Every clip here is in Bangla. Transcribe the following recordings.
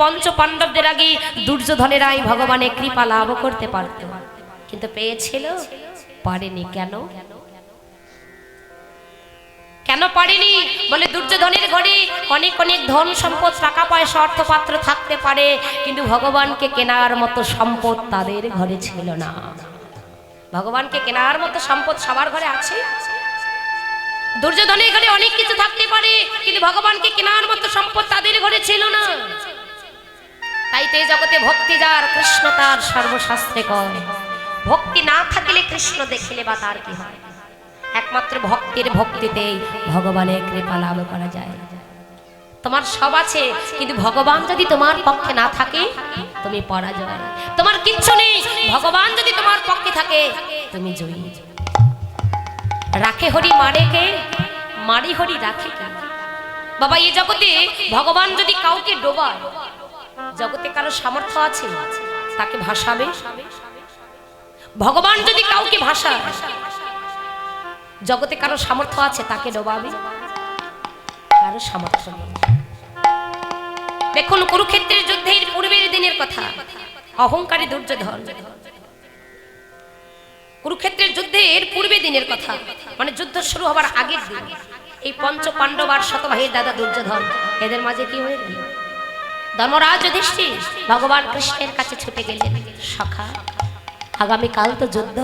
পঞ্চ পাণ্ডবদের আগে দুর্যোধনেরাই ভগবানের কৃপা লাভ করতে পারত। কিন্তু পেয়েছিল? পারেনি কেন? কেন পারেনি? বলে দুর্যোধনের ঘরে অনেক অনেক ধন সম্পদ, টাকা পয়সা, অর্থপাত্র থাকতে পারে, কিন্তু ভগবানকে কেনার মতো সম্পদ তাদের ঘরে ছিল না। ভগবানকে কেনার মতো সম্পদ সবার ঘরে আছে? দুর্যোধনের ঘরে অনেক কিছু থাকতে পারে, কিন্তু ভগবানকে কেনার মতো সম্পদ তাদের ঘরে ছিল না। তাই তে জগতে ভক্তি যার, কৃষ্ণ তার সর্বশাস্ত্রে কয়। ভক্তি না থাকিলে কৃষ্ণ দেখিলে বা তার কি হয়? একমাত্র ভক্তির ভক্তিতেই ভগবানের কৃপা লাভ করা যায়। তোমার সব আছে, কিন্তু ভগবান যদি তোমার পক্ষে না থাকে, তুমি পরাজয়। তোমার কিচ্ছু নেই, ভগবান যদি তোমার পক্ষে থাকে, তুমি জয়ী। রাখে হরি মারে কে, মারি হরি রাখে কে? বাবা এই জগতে ভগবান যদি কাউকে ডোবায় জগতে কারও সামর্থ্য আছে? তাকে ভাসাবে? ভগবান যদি কাউকে ভাসায়, জগতে কারও সামর্থ্য আছে, তাকে ডোবাবে? কারও সামর্থ্য দেখুন, কুরুক্ষেত্রের যুদ্ধের পূর্বের দিনের কথা। অহংকারী দুর্যোধন। কুরুক্ষেত্রের যুদ্ধের পূর্বে দিনের কথা। মানে যুদ্ধ শুরু হবার আগের দিন। এই পঞ্চ পাণ্ডব আর শতভাইয়ের দাদা দুর্যোধন, এদের মাঝে কি হয়ে গেল? ধর্মরাজ যুধিষ্ঠির ভগবান কৃষ্ণের কাছে ছুটে গেলেন সখা। আগামীকাল তো যুদ্ধ।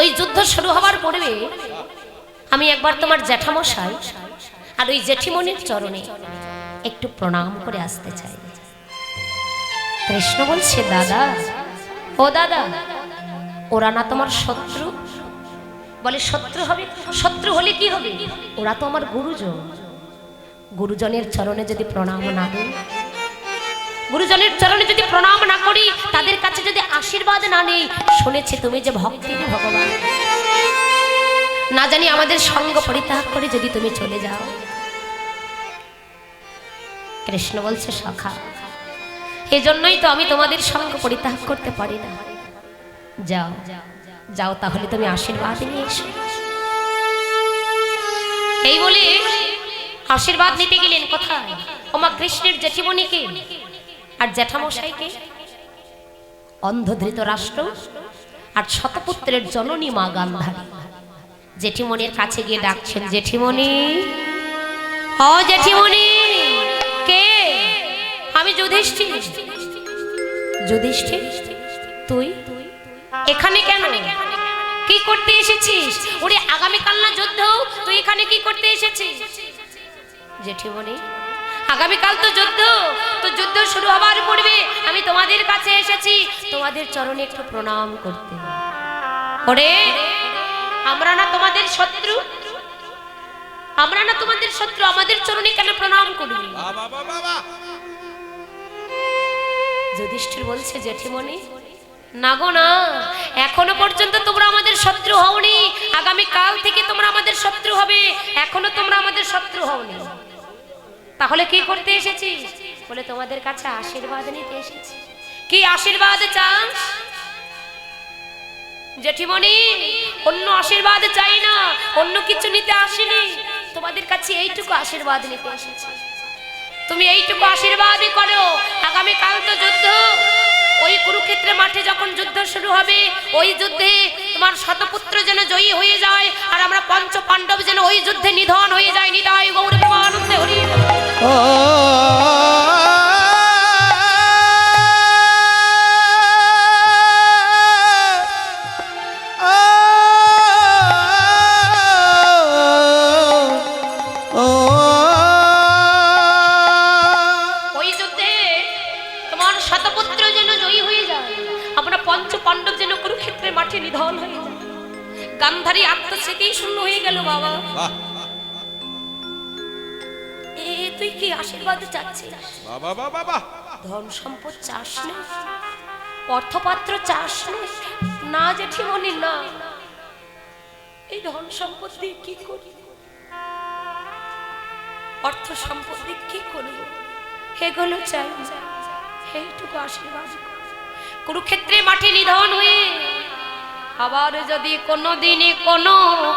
ওই যুদ্ধ শুরু হবার পূর্বে আমি একবার তোমার জ্যাঠামশাই আর ওই জেঠিমনির চরণে একটু প্রণাম করে আসতে চাই। কৃষ্ণ বলছে, দাদা, ও দাদা, ওরা না তোমার শত্রু? বলে, শত্রু হবে? শত্রু হলে কি হবে? ওরা তো আমার গুরুজন। গুরুজনের চরণে যদি প্রণাম না দিই গুরুজনের চরণে যদি প্রণাম না করি, তাদের কাছে যদি আশীর্বাদ না নেই, শুনেছি তুমি যে ভক্তি ভগবান। না জানি আমাদের সঙ্গ পরিত্যাগ করে যদি তুমি চলে যাও। কৃষ্ণ বলছে, সখা, এজন্যই তো আমি তোমাদের সঙ্গ পরিত্যাগ করতে পারি না। যাও যাও তাহলে তুমি আশীর্বাদ নিয়ে এসো। এই বলে আশীর্বাদ নিতে গেলেন কোথায়? ওমা কৃষ্ণের জেঠিমণিকে। আর জ্যাঠামশাইকে? অন্ধধৃত রাষ্ট্র আর শতপুত্রের জননী মা গান্ধারী। জেঠিমণির কাছে গিয়ে ডাকছেন, জেঠিমণি, ও জেঠিমণি, কে? আমি যুধিষ্ঠির। যুধিষ্ঠির? তুই? এখানে কেন? কি করতে এসেছিস? ওরে আগামীকাল না যুদ্ধ? তুই এখানে কি করতে এসেছিস? জেঠিমণি আগামীকাল তো যুদ্ধ তো যুদ্ধ শুরু হবার পূর্বে আমি তোমাদের কাছে এসেছি তোমাদের চরণে একটু প্রণাম করতে। ওরে আমরা না তোমাদের শত্রু আমরা না তোমাদের শত্রু আমাদের চরণে কেন প্রণাম করবি? বাবা বাবা বাবা যুধিষ্ঠির বলছে জেঠিমণি না গো না এখনও পর্যন্ত তোমরা আমাদের শত্রু হওনি আগামী কাল থেকে তোমরা আমাদের শত্রু হবে এখনও তোমরা আমাদের শত্রু হওনি। তাহলে কি করতে এসেছি? বলে, তোমাদের কাছে আশীর্বাদ নিতে এসেছি। কি আশীর্বাদ চান? জেঠিমণি, অন্য আশীর্বাদ চাই না, অন্য কিছু নিতে আসিনি। তোমাদের কাছে এইটুকু আশীর্বাদ নিতে এসেছি। তুমি এইটুকু আশীর্বাদই করো। আগামী কাল তো যুদ্ধ। ওই কুরুক্ষেত্রের মাঠে যখন যুদ্ধ শুরু হবে, ওই যুদ্ধে তোমার শতপুত্র যেন জয়ী হয়ে যায়, আর আমরা পঞ্চ পাণ্ডব যেন ওই যুদ্ধে নিধন হয়ে যায়। নিতাই গৌরব আনন্দে হরি। মাঠে নিধন হয়ে যায়। গান্ধারী আত্মস্মৃতি শূন্য হয়ে গেল বাবা। তুই কি আশীর্বাদ চাচ্ছিস বাবা বাবা বাবা। ধন সম্পদ চাস না অর্থপাত্র চাস না জেঠিমণি না। এই ধন সম্পদ দিয়ে কি করি? অর্থ সম্পদ দিয়ে কি করব? চাই। এইটুকু আশীর্বাদ কুরুক্ষেত্রে মাঠে নিধন হয়ে আবার যদি কোনো দিনে কোনো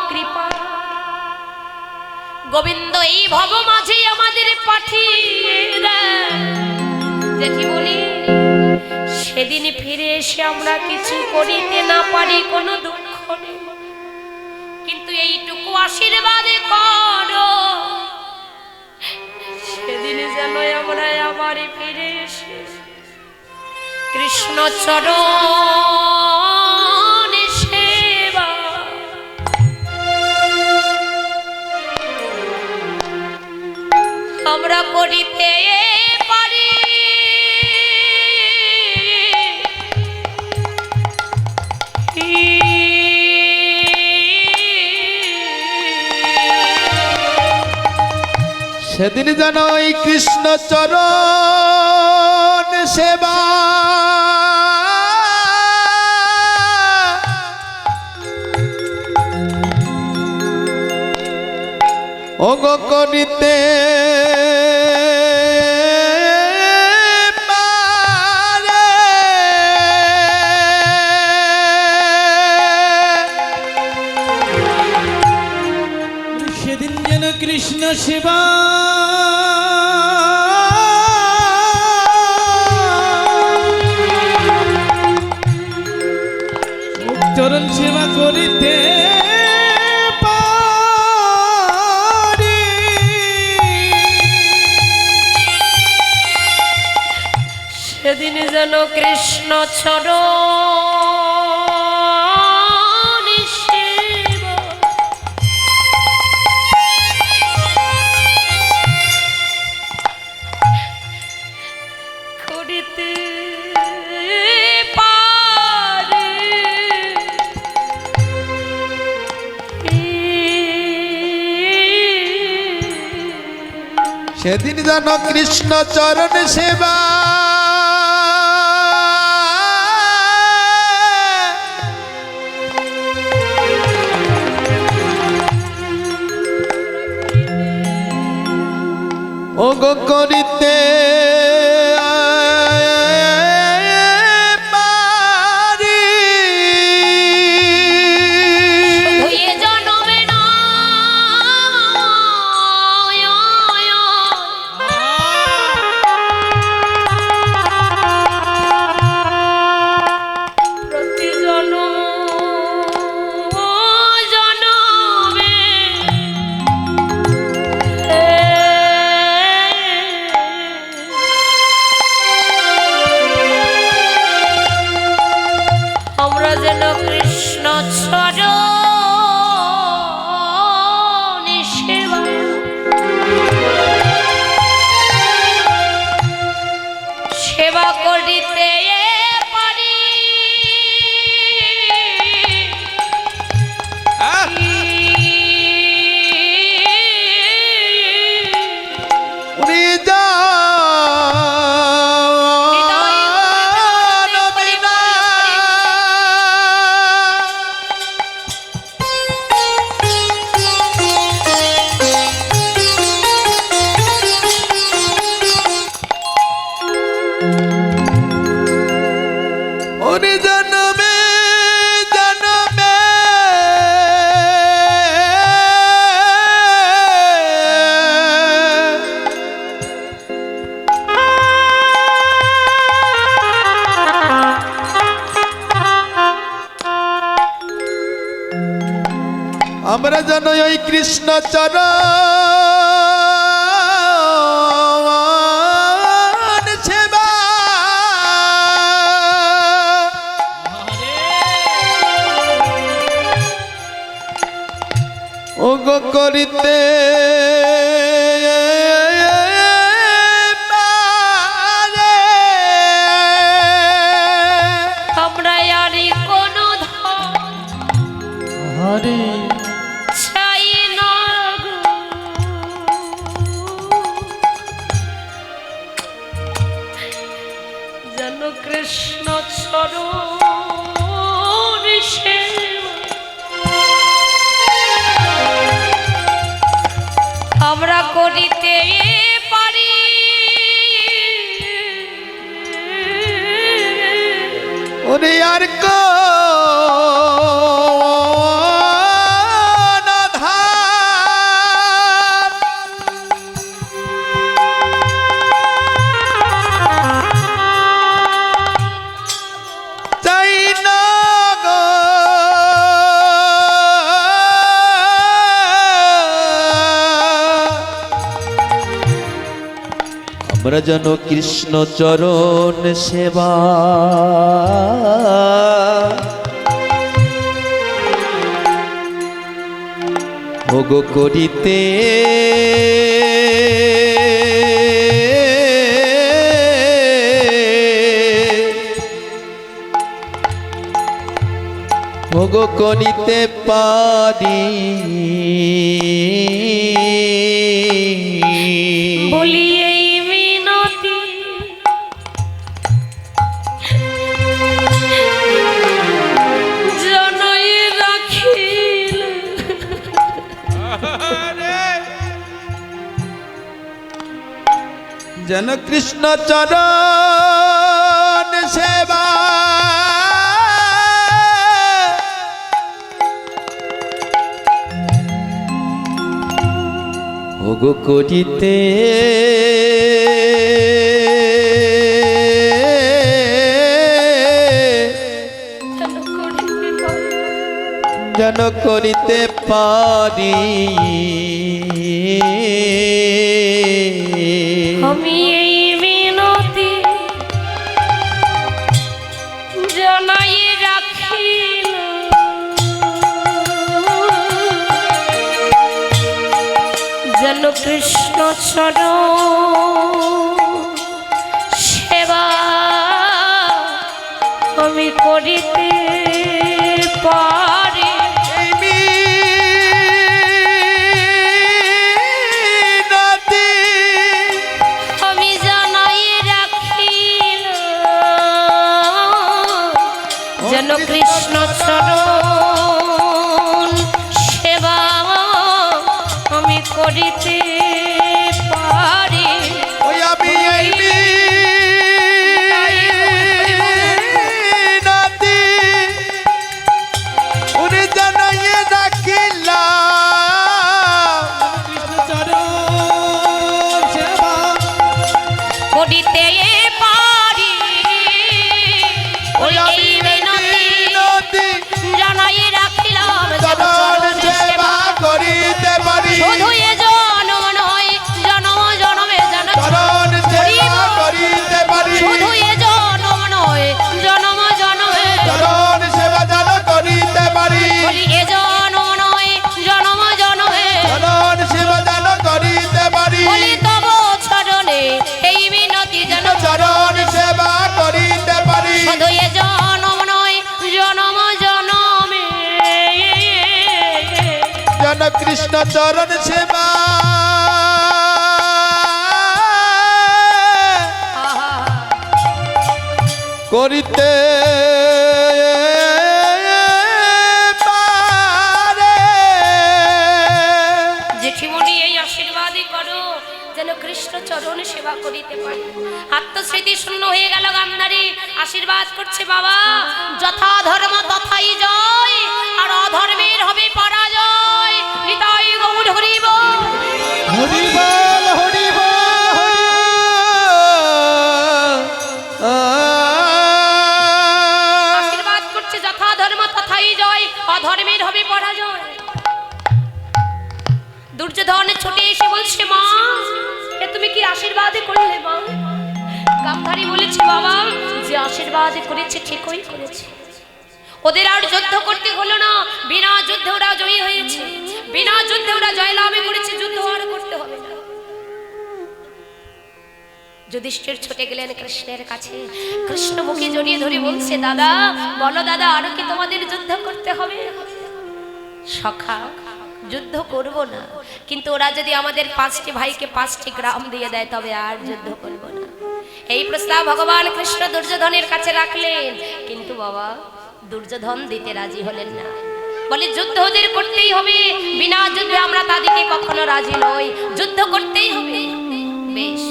কৃপা গোবিন্দ, এই ভব মাঝে আমাদের পাঠিয়ে। জেঠিমণি, সেদিন ফিরে এসে আমরা কিছু করিতে না পারি, কোনো দুঃখ নেই কিন্তু এইটুকু আশীর্বাদ করো সেদিন যেন আমরা আবার ফিরে এসে কৃষ্ণ যেন ওই কৃষ্ণ চরণ সেবা। অঙ্গ করিতে কৃষ্ণ সেবা চরণ সেবা করিতে। সেদিন যেন কৃষ্ণ ছড় সেদিন যেন কৃষ্ণ চরণ সেবা। ও গো করিতে যেন ওই কৃষ্ণ চরণ। সেবা। ওগ করিতে যেন কৃষ্ণ চরণ সেবা। ভোগ করিতে ভোগ করিতে পারি। যেন কৃষ্ণ চরণ সেবা ভোগ করিতে যেন করিতে পারি। চর সেবা আমি করিতে পারি। যেন কৃষ্ণ চরণ সেবা। করিতে চরণ সেবা করিতে শূন্য হয়ে গেল গান্ধারী আশীর্বাদ করছে বাবা। যথা ধর্ম তথাই জয়। আর অধর্মের হবে অধর্মের হবে পরাজয়। দুর্যোধন ছুটে এসে বলছে, মা, এ তুমি কি আশীর্বাদ করলে, মা? গান্ধারী বলেছে, বাবা, যে আশীর্বাদ করেছে, ঠিকই করেছে। ওদের আর যুদ্ধ করতে হলো না। বিনা যুদ্ধে ওরা জয়ী হয়েছে। বিনা যুদ্ধে ওরা জয়লাভে করেছে, যুদ্ধ আর করতে হবে না। যুধিষ্ঠির ছুটে গেলেন কৃষ্ণের কাছে। কৃষ্ণ মুখে জড়িয়ে ধরে বলছে, দাদা, বলো দাদা, আরও কি তোমাদের যুদ্ধ করতে হবে? সখা, যুদ্ধ করব না। কিন্তু ওরা যদি আমাদের পাঁচটি ভাইকে পাঁচটি গ্রাম দিয়ে দেয়, তবে আর যুদ্ধ করব না। এই প্রস্তাব ভগবান কৃষ্ণ দুর্যোধনের কাছে রাখলেন। কিন্তু বাবা, দুর্যোধন দিতে রাজি হলেন না। বলে, যুদ্ধ ওদের করতেই হবে। বিনা যুদ্ধে আমরা তাদেরকে কখনো রাজি নই। যুদ্ধ করতেই হবে। বেশ।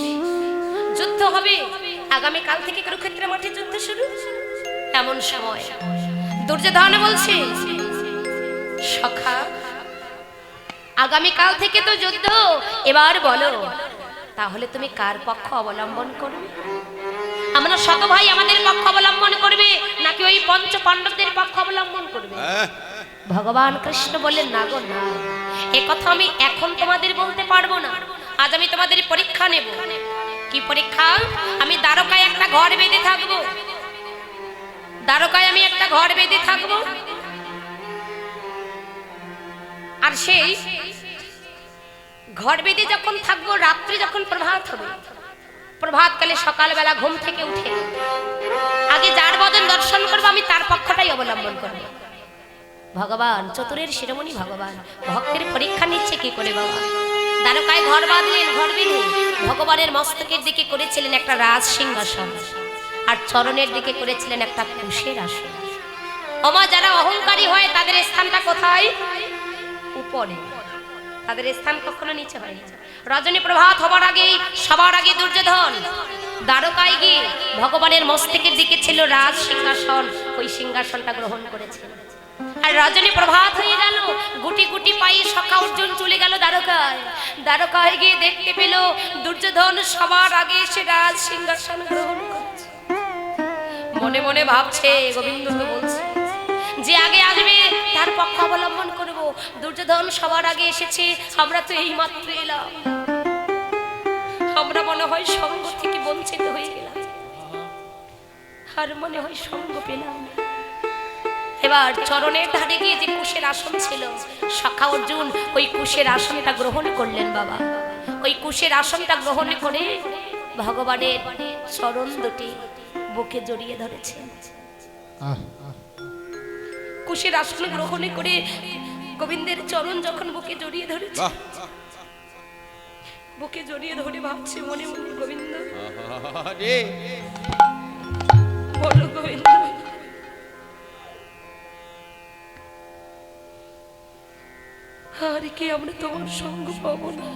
যুদ্ধ হবে। আগামী কাল থেকে কুরুক্ষেত্রের মাঠে যুদ্ধ শুরু। এমন সময় দুর্যোধন বলছে, সখা, আগামী কাল থেকে তো যুদ্ধ। এবার বলো, তাহলে তুমি কার পক্ষ অবলম্বন করবে আমরা শত ভাই আমাদের পক্ষ অবলম্বন করবে, নাকি ওই পঞ্চ পাণ্ডবদের পক্ষ অবলম্বন করবে? ভগবান কৃষ্ণ বললেন, না গো, না। এ কথা আমি এখন তোমাদের বলতে পারব না। আজ আমি তোমাদের পরীক্ষা নেব। কি পরীক্ষা? আমি দ্বারকায় একটা ঘর বেঁধে থাকব। দ্বারকায় আমি একটা ঘর বেঁধে থাকব। আর সেই ঘর বেঁধে যখন থাকব, রাত্রি যখন প্রভাত হবে প্রভাতকালে সকালবেলা ঘুম থেকে উঠে আগে যার বদন দর্শন করব, আমি তার পক্ষটাই অবলম্বন করব। ভগবান, চতুরের শিরোমণি ভগবান, ভক্তের পরীক্ষা নিচ্ছে কি করে বাবা? দ্বারকায় ঘর বাঁধলেন, ঘর বেঁধে ভগবানের মস্তকের দিকে করেছিলেন একটা রাজ সিংহাসন আর চরণের দিকে করেছিলেন একটা কুশের আসন। অমা, যারা অহংকারী হয়, তাদের স্থানটা কোথায়? উপরে। তাদের স্থান কখনো নিচে হয় রজনী প্রভাত হবার আগেই, সবার আগে দুর্যোধন দ্বারকায় গিয়ে ভগবানের মস্তকের দিকে ছিল রাজ সিংহাসন। ওই সিংহাসনটা গ্রহণ করেছিল আর রজনী প্রভাত হয়ে গেল। গুটি গুটি পায়ে সখা অর্জুন চলে গেল দ্বারকায়। দ্বারকায় গিয়ে দেখতে পেল দুর্যোধন সবার আগে এসে রাজ সিংহাসন গ্রহণ করছে। মনে মনে ভাবছে গোবিন্দকে বলছে, যে আগে আসবে, তার পক্ষ অবলম্বন করব। দুর্যোধন সবার আগে এসেছে, আমরা তো এই মাত্র এলাম। আমরা মনে হয় সঙ্গ থেকে বঞ্চিত হয়ে গেলাম। আর মনে হয় সঙ্গ পেলাম না। এবার চরণের ধারে গিয়ে যে কুশের আসন ছিল সখা অর্জুন ওই কুশের আসনটা গ্রহণ করলেন বাবা। ওই কুশের আসনটা গ্রহণ করে ভগবানের চরণ দুটি বুকে জড়িয়ে ধরেছেন কুশের আসন গ্রহণে করে গোবিন্দের চরণ যখন বুকে জড়িয়ে ধরেছে বুকে জড়িয়ে ধরে ভাবছে মনে মনে গোবিন্দ বলো গোবিন্দ আর কি আমরা তোমার সঙ্গ পাবো না?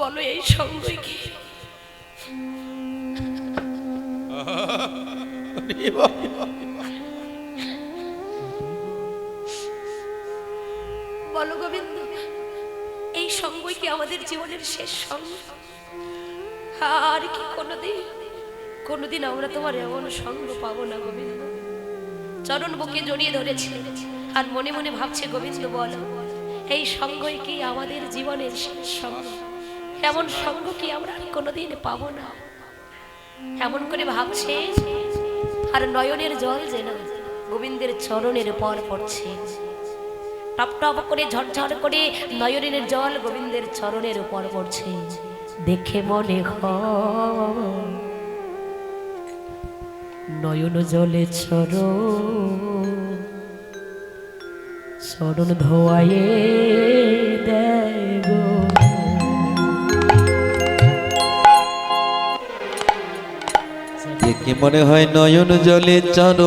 বলো এই সঙ্গই কি? বলো গোবিন্দ, এই সঙ্গই কি আমাদের জীবনের শেষ সঙ্গ? আর কি কোনোদিন কোনোদিন আমরা তোমার এমন সঙ্গ পাবো না গোবিন্দ। চরণ বুকে জড়িয়ে ধরেছে। আর মনে মনে ভাবছে, গোবিন্দ, বলো, এই সঙ্গই কি আমাদের জীবনের সঙ্গ? এমন সঙ্গ কি আমরা কোনোদিন পাবো না? এমন করে ভাবছে, আর নয়নের জল যেন গোবিন্দের চরণের পর পড়ছে। টপ টপ করে, ঝরঝর করে নয়নের জল গোবিন্দের চরণের উপর পড়ছে। দেখে মনে হয় নয়ন জলে চর চরণ ধোয়ায়ে দেব দেখে মনে হয় নয়ন জলে চর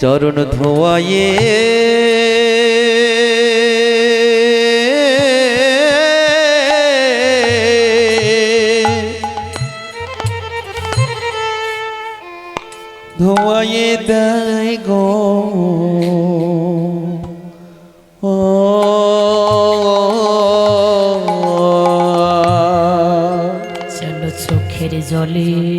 চরণ ধোয়ায়ে ধোয়ায়ে দেয় গো। ও চোখের জলে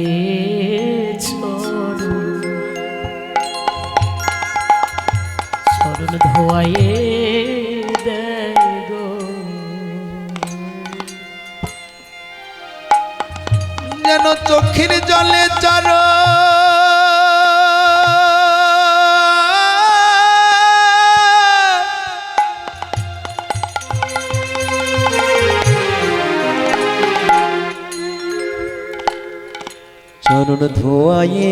চরণ ধোয়ায়ে ধোয়ায়ে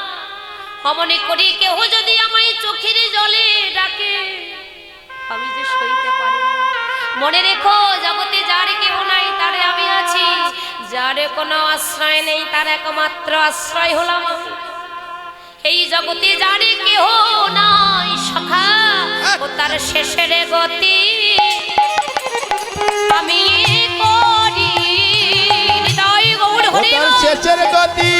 মনে করি কেহ যদি আমায় চোখের জলে ডাকে আমি যে সইতে পারি মনে রেখো জগতে যার কেহ নাই তারে আমি আছি। যার কোনো আশ্রয় নেই তার একমাত্র আশ্রয় হলাম এই জগতে যার কেহ নাই সখা ও তার শেষের গতি আমি করি। হৃদয় গৌর হরি শেষের গতি।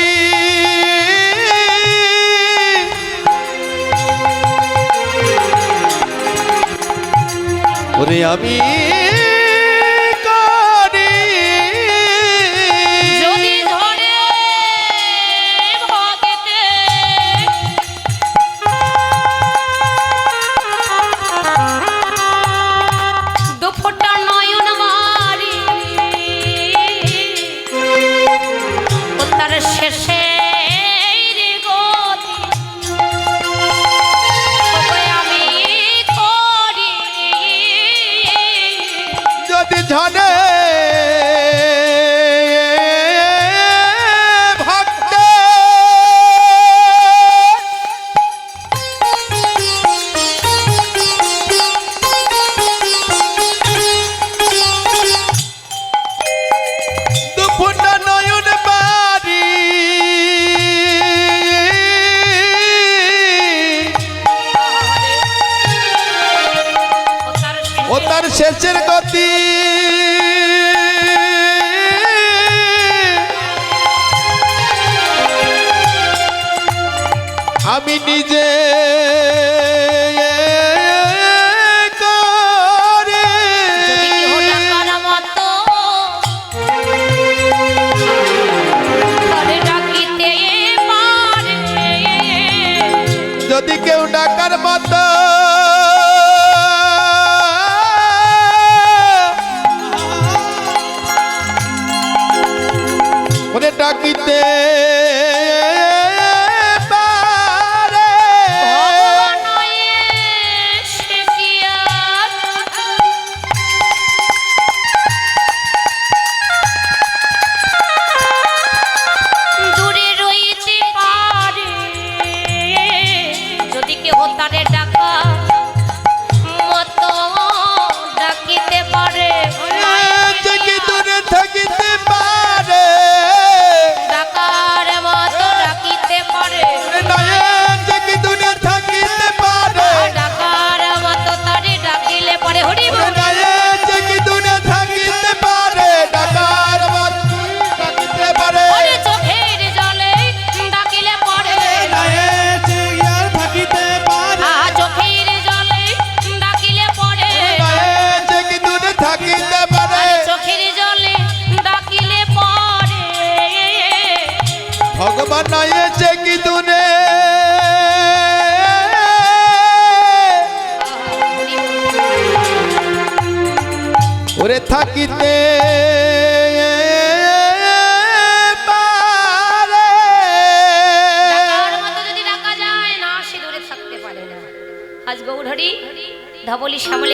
আমি ডাকার মতো। ডাকিতে।